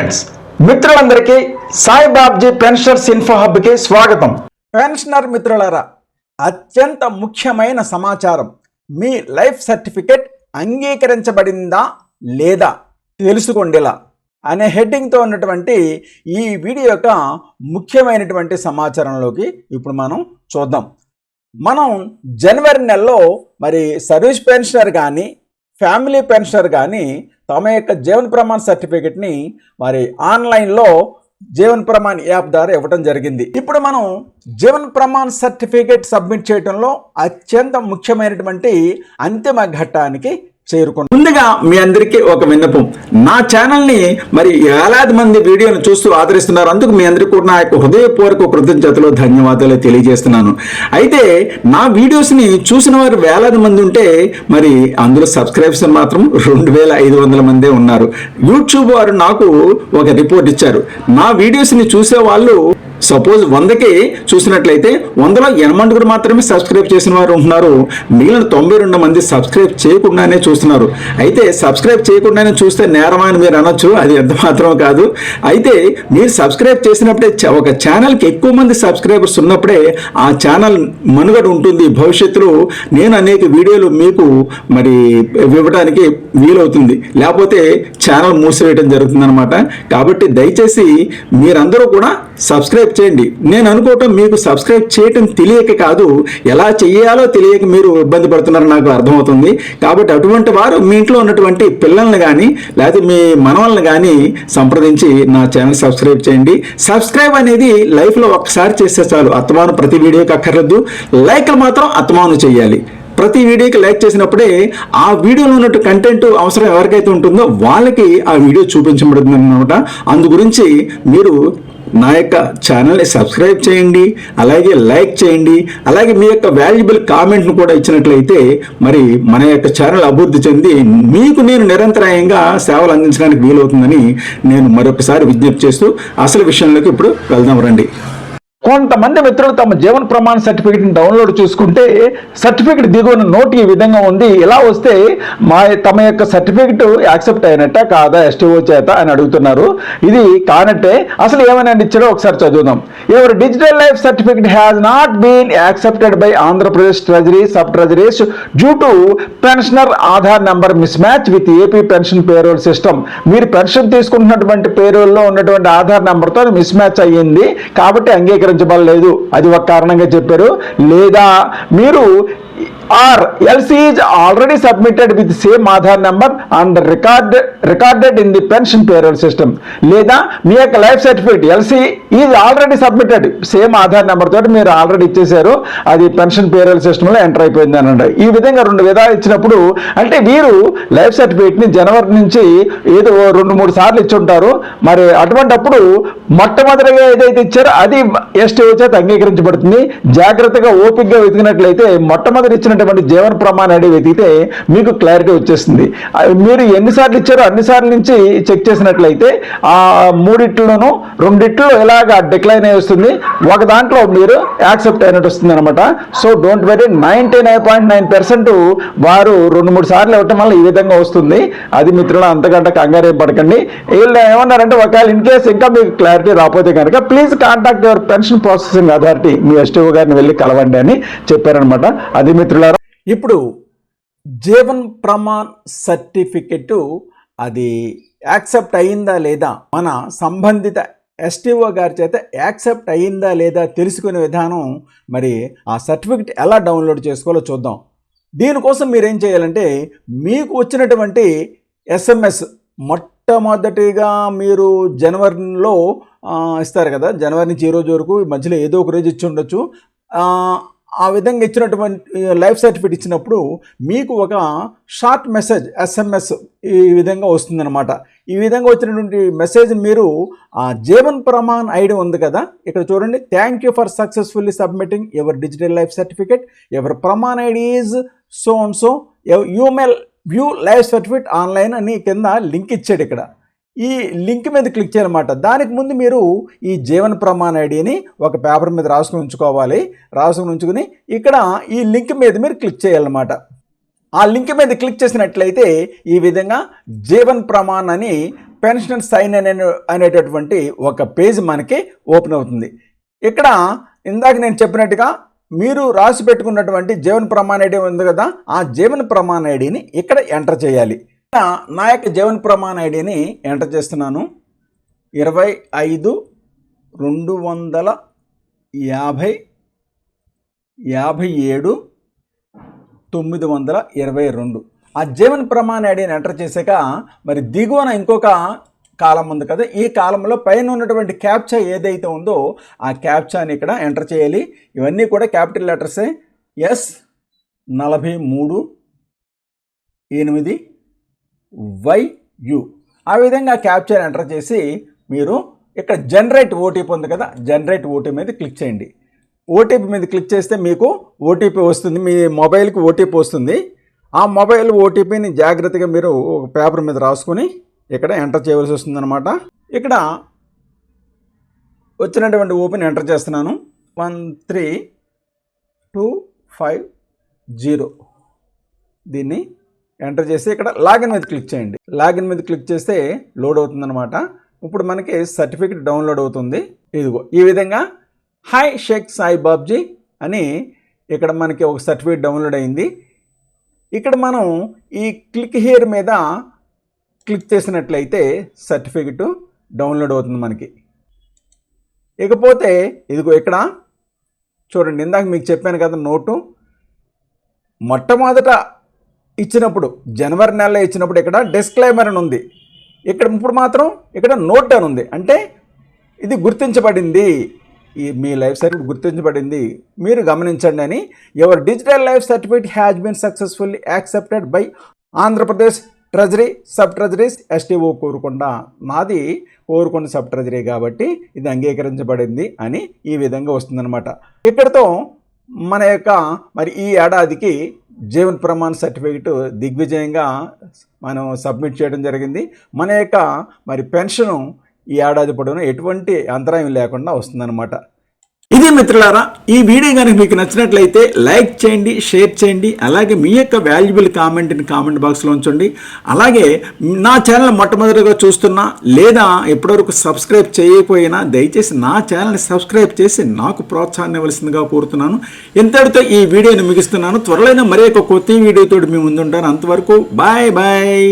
Friends మిత్రులందరికీ Saibabji pensioners info హబ్కి స్వాగతం. Pensioner మిత్రులారా అత్యంత ముఖ్యమైన సమాచారం మీ లైఫ్ సర్టిఫికెట్ అంగీకరించబడిందా లేదా తెలుసుకోండిలా అనే హెడ్డింగ్తో ఉన్నటువంటి ఈ వీడియో యొక్క ముఖ్యమైనటువంటి సమాచారంలోకి ఇప్పుడు మనం చూద్దాం. మనం జనవరి నెలలో మరి సర్వీస్ పెన్షనర్ కానీ ఫ్యామిలీ పెన్షనర్ కానీ తమ యొక్క జీవన ప్రమాణ సర్టిఫికెట్ని మరి ఆన్లైన్లో జీవన్ ప్రమాణ్ యాప్ ద్వారా ఇవ్వడం జరిగింది. ఇప్పుడు మనం జీవన్ ప్రమాణ్ సర్టిఫికేట్ సబ్మిట్ చేయడంలో అత్యంత ముఖ్యమైనటువంటి అంతిమ ఘట్టానికి చేరుకున్నాం. ముందుగా మీ అందరికీ ఒక విన్నపం. నా ఛానల్ని మరి వేలాది మంది వీడియోను చూస్తూ ఆదరిస్తున్నారు. అందుకు మీ అందరికీ కూడా నా యొక్క హృదయపూర్వక కృతజ్ఞతలు ధన్యవాదాలు తెలియజేస్తున్నాను. అయితే నా వీడియోస్ని చూసిన వారు వేలాది మంది ఉంటే మరి అందులో సబ్స్క్రైబ్స్ మాత్రం రెండు వేల ఐదు వందల మందే ఉన్నారు. యూట్యూబ్ వారు నాకు ఒక రిపోర్ట్ ఇచ్చారు. నా వీడియోస్ని చూసే వాళ్ళు సపోజ్ వందకి చూసినట్లయితే వందలో ఎనమండుగురు మాత్రమే సబ్స్క్రైబ్ చేసిన వారు ఉంటున్నారు. మిగిలిన తొంభై రెండు మంది సబ్స్క్రైబ్ చేయకుండానే చూస్తున్నారు. అయితే సబ్స్క్రైబ్ చేయకుండానే చూస్తే నేరం అని మీరు అనొచ్చు. అది ఎంత మాత్రం కాదు. అయితే మీరు సబ్స్క్రైబ్ చేసినప్పుడే ఒక ఛానల్కి ఎక్కువ మంది సబ్స్క్రైబర్స్ ఉన్నప్పుడే ఆ ఛానల్ మనుగడ ఉంటుంది. భవిష్యత్తులో నేను అనేక వీడియోలు మీకు మరి ఇవ్వడానికి వీలవుతుంది. లేకపోతే ఛానల్ మూసివేయడం జరుగుతుందన్నమాట. కాబట్టి దయచేసి మీరందరూ కూడా సబ్స్క్రైబ్ చేయండి. నేను అనుకోవటం మీకు సబ్స్క్రైబ్ చేయటం తెలియక కాదు ఎలా చేయాలో తెలియక మీరు ఇబ్బంది పడుతున్నారని నాకు అర్థమవుతుంది. కాబట్టి అటువంటి వారు మీ ఇంట్లో ఉన్నటువంటి పిల్లల్ని కానీ లేకపోతే మీ మనవల్ని కానీ సంప్రదించి నా ఛానల్ సబ్స్క్రైబ్ చేయండి. సబ్స్క్రైబ్ అనేది లైఫ్లో ఒక్కసారి చేస్తే చాలు. అత్తమాను ప్రతి వీడియోకి అక్కర్లేదు. లైక్లు మాత్రం అత్తమాను చేయాలి. ప్రతి వీడియోకి లైక్ చేసినప్పుడే ఆ వీడియోలో ఉన్నట్టు కంటెంట్ అవసరం ఎవరికైతే ఉంటుందో వాళ్ళకి ఆ వీడియో చూపించబడుతుంది అనమాట అందు గురించి మీరు నా యొక్క ఛానల్ని సబ్స్క్రైబ్ చేయండి అలాగే లైక్ చేయండి అలాగే మీ యొక్క వాల్యుబుల్ కామెంట్ను కూడా ఇచ్చినట్లయితే మరి మన యొక్క ఛానల్ అభివృద్ధి చెంది మీకు నేను నిరంతరాయంగా సేవలు అందించడానికి వీలవుతుందని నేను మరొకసారి విజ్ఞప్తి చేస్తూ అసలు విషయంలోకి ఇప్పుడు వెళ్దాం రండి. కొంతమంది మిత్రులు తమ జీవన ప్రమాణ సర్టిఫికేట్ని డౌన్లోడ్ చూసుకుంటే సర్టిఫికెట్ దిగువన నోట్ ఈ విధంగా ఉంది. ఇలా వస్తే మా తమ యొక్క సర్టిఫికెట్ యాక్సెప్ట్ అయినట్ట కాదా ఎస్టీఓ చేత అని అడుగుతున్నారు. ఇది కానట్టే. అసలు ఏమైనా ఇచ్చారో ఒకసారి చదువుదాం. Your digital life certificate has not been accepted by Andhra Pradesh treasury sub treasuries due to pensioner Aadhaar number miss match with AP pension payroll system మీరు పెన్షన్ తీసుకుంటున్నటువంటి పేరోల్లో ఉన్నటువంటి ఆధార్ నెంబర్తో మిస్ మ్యాచ్ అయ్యింది. కాబట్టి అంగీకరించబడలేదు అది ఒక కారణంగా చెప్పారు. లేదా మీరు or LC is already submitted with same Aadhaar number and record recorded in the pension payroll system. లేదా మీ యొక్క life certificate LC is already submitted same Aadhaar number తోటి మీరు ఆల్రెడీ ఇచ్చేసారు అది పెన్షన్ పేరోల్ సిస్టంలో ఎంటర్ అయిపోయింది అనండి ఈ విధంగా రెండు విధాలు ఇచ్చినప్పుడు అంటే వీరు లైఫ్ సర్టిఫికేట్ని జనవరి నుంచి ఏదో రెండు మూడు సార్లు ఇచ్చి ఉంటారు మరి అటువంటప్పుడు మొట్టమొదటిగా ఏదైతే ఇచ్చారో అది ఎస్టీ చేత అంగీకరించబడుతుంది. జాగ్రత్తగా ఓపికగా వెతికినట్లయితే మొట్టమొదటి ఇచ్చినటువంటి జీవన ప్రమాణం అనేది వెతికితే మీకు క్లారిటీ వచ్చేస్తుంది. మీరు ఎన్నిసార్లు ఇచ్చారో అన్నిసార్లు నుంచి చెక్ చేసినట్లయితే ఆ మూడిట్లోనూ రెండిట్లో ఇలాగా డిక్లైన్ అయి వస్తుంది ఒక దాంట్లో మీరు యాక్సెప్ట్ అయినట్టు వస్తుంది అనమాట so don't worry ninety nine point nine percent వారు రెండు మూడు సార్లు ఇవ్వటం వల్ల ఈ విధంగా వస్తుంది. అది మిత్రులు అంతకంటే కంగారే పడకండి. వీళ్ళు ఏమన్నారంటే ఒకవేళ ఇన్ కేసు ఇంకా మీకు క్లారిటీ రాకపోతే కనుక please contact your pension processing authority me STO గారిని వెళ్ళి కలవండి అని చెప్పారనమాట అది మిత్రులారా ఇప్పుడు జీవన్ ప్రమాణ్ సర్టిఫికెట్ అది యాక్సెప్ట్ అయ్యిందా లేదా? మన సంబంధిత ఎస్టీఓ గారి చేత యాక్సెప్ట్ అయ్యిందా లేదా తెలుసుకునే విధానం మరి ఆ సర్టిఫికెట్ ఎలా డౌన్లోడ్ చేసుకోవాలో చూద్దాం. దీనికోసం మీరు ఏం చేయాలంటే మీకు వచ్చినటువంటి ఎస్ఎంఎస్ మొట్టమొదటిగా మీరు జనవరిలో ఇస్తారు కదా జనవరి నుంచి ఈ రోజు వరకు ఈ మధ్యలో ఏదో ఒక రోజు ఇచ్చి ఉండొచ్చు. ఆ, విధంగా ఇచ్చినటువంటి లైఫ్ సర్టిఫికేట్ ఇచ్చినప్పుడు మీకు ఒక షార్ట్ మెసేజ్ ఎస్ఎంఎస్ ఈ విధంగా వస్తుందన్నమాట. ఈ విధంగా వచ్చినటువంటి మెసేజ్ మీరు ఆ జీవన్ ప్రమాణ్ ఐడి ఉంది కదా ఇక్కడ చూడండి. Thank you for successfully submitting your digital life certificate your Pramaan ID is so and so you may view life certificate online అని కింద లింక్ ఇచ్చాడు ఇక్కడ. ఈ లింక్ మీద క్లిక్ చేయాలన్నమాట. దానికి ముందు మీరు ఈ జీవన ప్రమాణ ఐడిని ఒక పేపర్ మీద రాసుకుని ఉంచుకోవాలి. రాసుకుని ఉంచుకుని ఇక్కడ ఈ లింక్ మీద మీరు క్లిక్ చేయాలన్నమాట. ఆ లింక్ మీద క్లిక్ చేసినట్లయితే ఈ విధంగా జీవన్ ప్రమాణ్ అని పెన్షన్ సైన్ అనే అనేటటువంటి ఒక పేజ్ మనకి ఓపెన్ అవుతుంది. ఇక్కడ ఇందాక నేను చెప్పినట్టుగా మీరు రాసి పెట్టుకున్నటువంటి జీవన ప్రమాణ ఐడి ఉంది కదా ఆ జీవన ప్రమాణ ఐడిని ఇక్కడ ఎంటర్ చేయాలి. నా యొక్క జీవన ప్రమాణ ఐడిని ఎంటర్ చేస్తున్నాను. ఇరవై ఐదు రెండు వందల యాభై యాభై ఏడు తొమ్మిది వందల ఇరవై రెండు. ఆ జీవన ప్రమాణ ఐడిని ఎంటర్ చేశాక మరి దిగువన ఇంకొక కాలం ఉంది కదా ఈ కాలంలో పైన ఉన్నటువంటి క్యాప్చా ఏదైతే ఉందో ఆ క్యాప్చాని ఇక్కడ ఎంటర్ చేయాలి. ఇవన్నీ కూడా క్యాపిటల్ లెటర్సే ఎస్ నలభై మూడు ఎనిమిది వై యు ఆ విధంగా క్యాప్చర్ ఎంటర్ చేసి మీరు ఇక్కడ జనరేట్ ఓటీపీ ఉంది కదా జనరేట్ ఓటీపీ మీద క్లిక్ చేయండి. ఓటీపీ మీద క్లిక్ చేస్తే మీకు ఓటీపీ వస్తుంది మీ మొబైల్కి ఓటీపీ వస్తుంది. ఆ మొబైల్ ఓటీపీని జాగ్రత్తగా మీరు ఒక పేపర్ మీద రాసుకొని ఇక్కడ ఎంటర్ చేయవలసి వస్తుందన్నమాట. ఇక్కడ వచ్చినటువంటి ఓపెన్ ఎంటర్ చేస్తున్నాను. One three two five zero. దీన్ని ఎంటర్ చేసి ఇక్కడ లాగిన్ మీద క్లిక్ చేయండి. లాగిన్ మీద క్లిక్ చేస్తే లోడ్ అవుతుందన్నమాట. ఇప్పుడు మనకి సర్టిఫికెట్ డౌన్లోడ్ అవుతుంది. ఇదిగో ఈ విధంగా హాయ్ షేక్ సాయి బాబ్జీ అని ఇక్కడ మనకి ఒక సర్టిఫికేట్ డౌన్లోడ్ అయింది. ఇక్కడ మనం ఈ క్లిక్ హియర్ మీద క్లిక్ చేసినట్లయితే సర్టిఫికెట్ డౌన్లోడ్ అవుతుంది మనకి. ఇకపోతే ఇదిగో ఇక్కడ చూడండి ఇందాక మీకు చెప్పాను కదా నోటు. మొట్టమొదట ఇచ్చినప్పుడు జనవరి నెలలో ఇచ్చినప్పుడు ఇక్కడ డిస్క్లైమర్ అని ఉంది. ఇక్కడ ఇప్పుడు మాత్రం ఇక్కడ నోట్ అని ఉంది. అంటే ఇది గుర్తించబడింది. ఈ మీ లైఫ్ సర్టిఫికేట్ గుర్తించబడింది. మీరు గమనించండి అని your digital life certificate has been successfully accepted by Andhra Pradesh treasury sub treasuries STO Korukonda. నాది కోరుకొండ సబ్ ట్రెజరీ కాబట్టి ఇది అంగీకరించబడింది అని ఈ విధంగా వస్తుందన్నమాట. ఇక్కడితో మన యొక్క మరి ఈ ఏడాదికి జీవన్ ప్రమాణ సర్టిఫికెట్ దిగ్విజయంగా మనం సబ్మిట్ చేయడం జరిగింది. మన యొక్క మరి పెన్షను ఈ ఏడాది పొడవునా ఎటువంటి అంతరాయం లేకుండా వస్తుందన్నమాట. ఇది మిత్రులారా ఈ వీడియో కనుక మీకు నచ్చినట్లయితే లైక్ చేయండి షేర్ చేయండి అలాగే మీ యొక్క వాల్యుబుల్ కామెంట్ని కామెంట్ బాక్స్లో ఉంచండి. అలాగే నా ఛానల్ మొట్టమొదటిగా చూస్తున్నా లేదా ఎప్పటివరకు సబ్స్క్రైబ్ చేయకపోయినా దయచేసి నా ఛానల్ని సబ్స్క్రైబ్ చేసి నాకు ప్రోత్సాహాన్ని ఇవ్వాల్సిందిగా కోరుతున్నాను. ఇంతటితో ఈ వీడియోని ముగిస్తున్నాను. త్వరలోనే మరి ఒక కొత్త వీడియోతో మీ ముందుంటాను. అంతవరకు బాయ్ బాయ్.